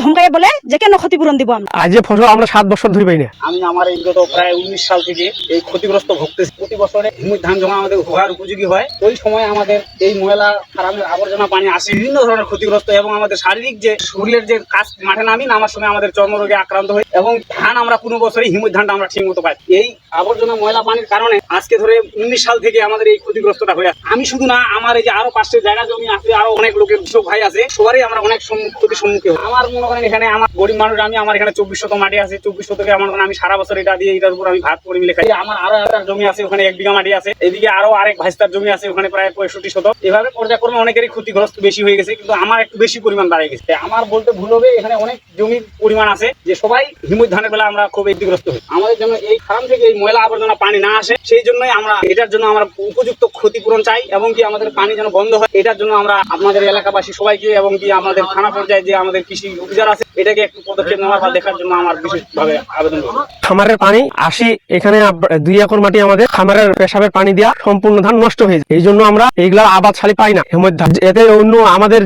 ধমকাইয়ে বলে যে কেন ক্ষতিপূরণ দিব আমরা? আজ যে ফসল আমরা সাত বছর ধরে পাই না। আমি আমার এই গত প্রায় উনিশ সাল থেকে এই ক্ষতিগ্রস্ত ভুগতেছি। প্রতি বছরে হিমুর ধান যখন আমাদের হওয়ার উপযোগী হয় ওই সময় আমাদের এই ময়লা খারাপের আবর্জনা পানি আসে বিভিন্ন ধরনের ক্ষতিগ্রস্ত এবং আমাদের শারীরিক যে শরীরের যে কাজ মাঠে নামি নামার সময় আমাদের চর্মরোগে আক্রান্ত হয় এবং ধান আমরা কোনো বছরই হিমুর ধানটা আমরা ঠিক মতো পাই এই আবর্জনা ময়লা পানির কারণে আজকে ধরে উনিশ সাল থেকে আমাদের এই ক্ষতিগ্রস্তটা হয়ে আছে। আমি শুধু না আমার এই যে আরও পাঁচটা জায়গা জমি আছে আরও অনেক লোকের কৃষক ভাই আছে সবারই আমরা অনেক সম্মুখ- ক্ষতির সম্মুখীন হই। আমার মনে করেন এখানে আমার গরিব মানুষ, আমি আমার এখানে চব্বিশ শত মাটি আছে, চব্বিশ শতকে আমার আমি সারা বছর এটা দিয়ে এটার উপর আমি ভাত করে মিলে খাই আমার আরও একটা জমি আছে, ওখানে এক বিঘা মাটি আছে, এদিকে আরও আরেক ভাইস্তার জমি আছে, ওখানে প্রায় পঁয়ষট্টি শতক। এভাবে পর্যায়ক্রমে অনেকেরই ক্ষতিগ্রস্ত বেশি হয়ে গেছে, কিন্তু আমার একটু বেশি পরিমাণ দাঁড়িয়ে গেছে। আমার বলতে ভুল হবে, এখানে অনেক জমির পরিমাণ আছে, যে সবাই হিমুর ধানের বেলা আমরা খুব ক্ষতিগ্রস্ত হই। আমাদের জন্য এই ফার্ম থেকে এই ময়লা আবর্জনা পানি না আসে, সেই জন্যই আমরা এটার জন্য আমরা উপযুক্ত ক্ষতিপূরণ চাই, এবং কি আমাদের পানি যেন বন্ধ হয়, এটার জন্য আমরা আপনাদের এলাকাবাসী সবাইকে, এবং কি আমাদের থানা পর্যায়ে যে আমাদের কৃষি খামারের পানি আসি, এখানে দুই একর মাটি আমাদের, খামারের পেশাবের পানি সম্পূর্ণ ধান নষ্ট হয়ে যায়। এই জন্য আমরা এইগুলা আবাদ পাই না এতে অন্য আমাদের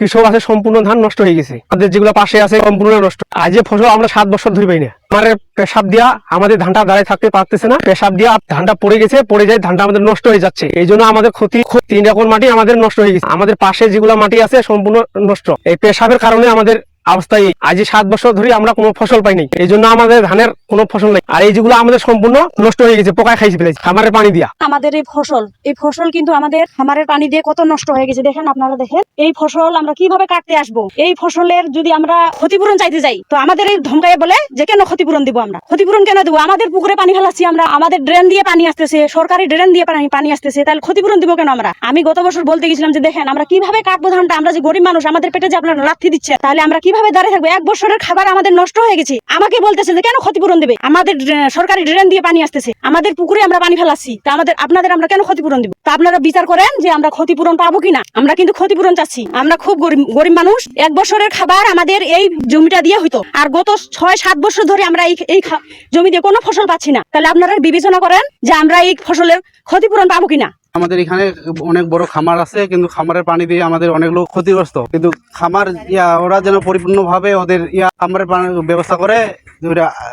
কৃষক আছে, সম্পূর্ণ ধান নষ্ট হয়ে গেছে। আমাদের যেগুলো পাশে আছে, সম্পূর্ণ নষ্ট। আজ যে ফসল আমরা সাত বছর ধরে পাই না। আমাদের পেশাব দিয়া আমাদের ধানটা দাঁড়ায় থাকতে পারতেছে না। পেশাব দিয়া ধানটা পড়ে গেছে, পড়ে যায় ধানটা আমাদের নষ্ট হয়ে যাচ্ছে। এই জন্য আমাদের ক্ষতি তিন একর মাটি আমাদের নষ্ট হয়ে গেছে। আমাদের পাশে যেগুলো মাটি আছে, সম্পূর্ণ নষ্ট। এই পেশাবের কারণে আমাদের অবস্থায় আজ সাত বছর ধরে আমরা কোনো ফসল পাইনি, এই জন্য আমাদের ধানের কোনো ফসল নেই। আর এই যেগুলো আমাদের সম্পূর্ণ নষ্ট হয়ে গেছে, পোকায় খাইছে ফেলেছে, খামারের পানি দিয়া। আমাদের এই ফসল এই ফসল কিন্তু আমাদের খামারের পানি দিয়ে কত নষ্ট হয়ে গেছে, দেখেন আপনারা দেখেন। এই ফসল আমরা কীভাবে কাটতে আসব? এই ফসলের যদি আমরা ক্ষতিপূরণ চাইতে যাই, তো আমাদের এই ধমকাইয়ে বলে যে কেন ক্ষতিপূরণ দিব আমরা? ক্ষতিপূরণ কেন দেবো? আমাদের পুকুরে পানি ফেলাচ্ছি আমরা, আমাদের ড্রেন দিয়ে পানি আসতেছে, সরকারি ড্রেন দিয়ে পানি পানি আসতেছে, তাহলে ক্ষতিপূরণ দিব কেন আমরা? আমি গত বছর বলতে গেছিলাম যে দেখেন, আমরা কীভাবে কাটবো ধানটা? আমরা যে গরিব মানুষ, আমাদের পেটে যে আপনারা লাথি দিচ্ছে, তাহলে আমরা কীভাবে দাঁড়িয়ে থাকব? এক বছরের খাবার আমাদের নষ্ট হয়ে গেছে। আমাকে বলতেছে যে, কেন ক্ষতিপূরণ দেবে? আমাদের সরকারি ড্রেন দিয়ে পানি আসতেছে। আমাদের পুকুরে আমরা পানি ফেলাচ্ছি। তা আমাদের, আপনাদের আমরা কেন ক্ষতিপূরণ দিব? তা আপনারা বিচার করেন যে, আমরা ক্ষতিপূরণ পাবো কিনা। আমরা কিন্তু ক্ষতিপূরণ চাচ্ছি। আমরা খুব গরিব গরিব মানুষ। এক বছরের খাবার আমাদের এই জমিটা দিয়ে হইতো। আর গত ছয়, সাত বছর ধরে আমরা এই জমি দিয়ে কোনো ফসল পাচ্ছি না। তাহলে আপনারা বিবেচনা করেন যে, আমরা এই ফসলের ক্ষতিপূরণ পাবো কিনা। আমাদের এখানে অনেক বড় খামার আছে, কিন্তু খামারের পানি দিয়ে আমাদের অনেক লোক ক্ষতিগ্রস্ত। কিন্তু খামার, ইয়া, ওরা যেন পরিপূর্ণভাবে ওদের, ইয়া, খামারের ব্যবস্থা করে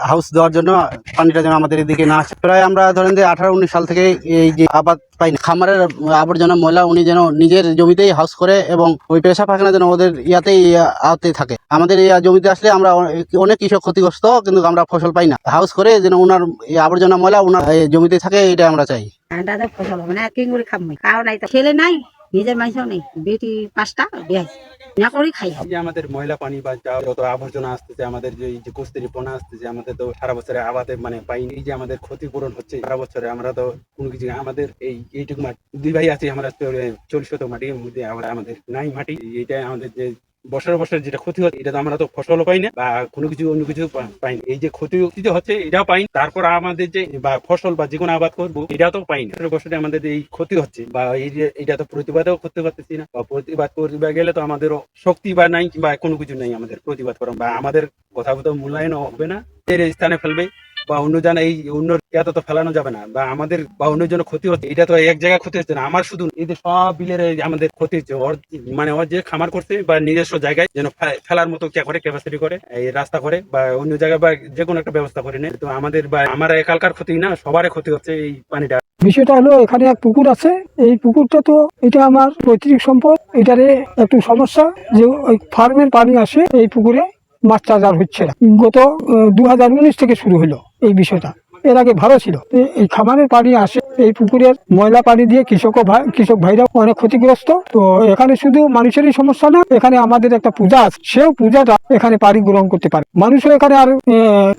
হাউস দেওয়ার জন্য পানিটা যেন আমাদের এদিকে না আসে। প্রায় আমরা ধরেন যে আঠারো, উনিশ সাল থেকে এই যে আবাদ পাই না। খামারের আবর্জনা, ময়লা উনি যেন নিজের জমিতেই হাউস করে এবং ওই পেশা পাখানা যেন ওদের ইয়াতেই আওতে থাকে। আমাদের এই জমিতে আসলে আমরা অনেক- কৃষক ক্ষতিগ্রস্ত, কিন্তু আমরা ফসল পাই না। হাউস করে যেন ওনার আবর্জনা, ময়লা ওনার জমিতে থাকে এটা আমরা চাই। দাদা, ফসল হবে না কি খাব। কারণ ছেলে নাই নিজের মানুষও নেই বেটি পাঁচটা বিয়ে না করে খাই। আমাদের ময়লা পানি বা যত আবর্জনা আসতেছে, আমাদের যে যে কস্তুরি পোনা আসতেছে, আমাদের তো সারা বছরে আবাদে মানে পাইনি। এই যে আমাদের ক্ষতিপূরণ হচ্ছে, সারা বছরে আমরা তো কোনো কিছু আমাদের এই এইটুকু মাটি, দুই ভাই আছে, আমরা চল্লিশ শত মাটির মধ্যে আমাদের নাই মাটি। এটাই আমাদের যে বছর বছর যেটা ক্ষতি হচ্ছে এটা তো আমরা তো ফসলও পাই না, বা কোনো কিছু অন্য কিছু পাই না। এই যে ক্ষতি যে হচ্ছে, এটাও পাই। তারপর আমাদের যে, বা ফসল বা যে কোনো আবাদ করব, এটাও তো পাই না। বছরে আমাদের এই ক্ষতি হচ্ছে, বা এই যে, এটা তো প্রতিবাদও করতে পারতেছি না, বা প্রতিবাদ করতে গেলে তো আমাদেরও শক্তি বা নাই, বা কোনো কিছু নাই আমাদের প্রতিবাদ করা বা আমাদের কথা মূল্যায়ন হবে না। এর স্থানে ফেলবে বা অন্য জানা এই অন্য ইয়াতে তো ফেলানো যাবে না বা আমাদের বা অন্য জন্য ক্ষতি হচ্ছে, এটা তো এক জায়গায় ক্ষতি হচ্ছে না। আমার শুধু এই সব বিলের আমাদের ক্ষতি হচ্ছে মানে ওর যে খামার করছে বা নিজস্ব জায়গায় যেন ফেলার মতো কে করে ক্যাপাসিটি করে, এই রাস্তা করে বা অন্য জায়গায় বা যে কোনো একটা ব্যবস্থা করে নেয় তো আমাদের বা আমার একালকার ক্ষতি না, সবারই ক্ষতি হচ্ছে এই পানিটা। বিষয়টা হলো এখানে এক পুকুর আছে, এই পুকুরটা তো এটা আমার পৈতৃক সম্পদ, এটারে একটু সমস্যা যে ওই ফার্মের পানি আসে এই পুকুরে। মাছ চাষ হচ্ছে না। গত দু হাজার উনিশ থেকে শুরু হলো এই বিষয়টা। এর আগে ভালো ছিল। এই খামারের পানি আসে, এই পুকুরের ময়লা পানি দিয়ে কৃষক ভাই কৃষক ভাইরা অনেক ক্ষতিগ্রস্ত। তো এখানে শুধু মানুষেরই সমস্যা না, এখানে আমাদের একটা পূজা আছে। সেও পূজাটা এখানে পানি গ্রহণ করতে পারে। মানুষও এখানে আর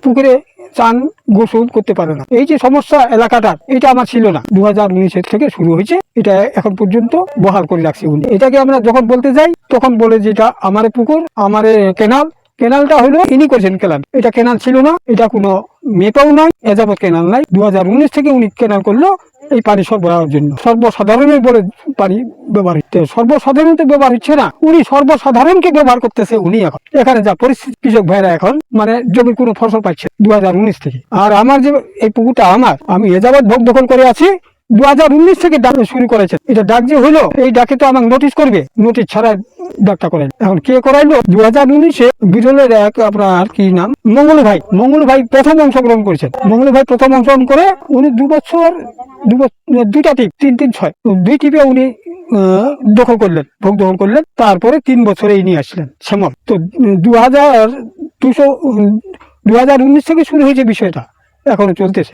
পুকুরে চান গোসল করতে পারে না। এই যে সমস্যা এলাকাটার, এটা আমার ছিল না। দু হাজার উনিশের থেকে শুরু হয়েছে, এটা এখন পর্যন্ত বহাল করে রাখছি উনি। এটাকে আমরা যখন বলতে যাই, তখন বলে যে এটা আমার পুকুর, আমার কেনাল কেনালটা হলো ইনি করেছেন কেনাল এটা কেনাল ছিল না, এটা কোনো মেপাও নাই এযাবৎ কেনাল নাই। দু হাজার উনিশ থেকে উনি কেনাল করল এই পানি সরবরাহের জন্য। সর্বসাধারণের বলে পানি ব্যবহার হচ্ছে। সর্বসাধারণ তো ব্যবহার হচ্ছে না, উনি সর্বসাধারণকে ব্যবহার করতেছে উনি এখন। এখানে যা পরিস্থিতি, কৃষক ভাইরা এখন মানে জমির কোনো ফসল পাচ্ছে দু থেকে। আর আমার যে এই পুকুরটা আমার, আমি এ যাবৎ ভোগ দখল করে আছি দু হাজার উনিশ থেকে ডাক শুরু করেছে এটা ডাক যে হলো, এই ডাকে তো আমাকে নোটিশ করবে। নোটিশ ছাড়া ডাকটা করেন। এখন কে করাইলো? দু হাজার উনিশে বিরলের এক আপনার কি নাম? মঙ্গল ভাই। মঙ্গল ভাই প্রথম অংশগ্রহণ করেছেন। মঙ্গল ভাই প্রথম অংশগ্রহণ করে উনি দু বছর দু বছর দুইটা টিপ তিন তিন, ছয়। দুই টিপে উনি দখল করলেন, ভোগ দখল করলেন। তারপরে তিন বছরে নিয়ে আসলেন শ্যামল। তো দু হাজার দুশো দু হাজার উনিশ থেকে শুরু হয়েছে বিষয়টা। এখনও চলতেছে।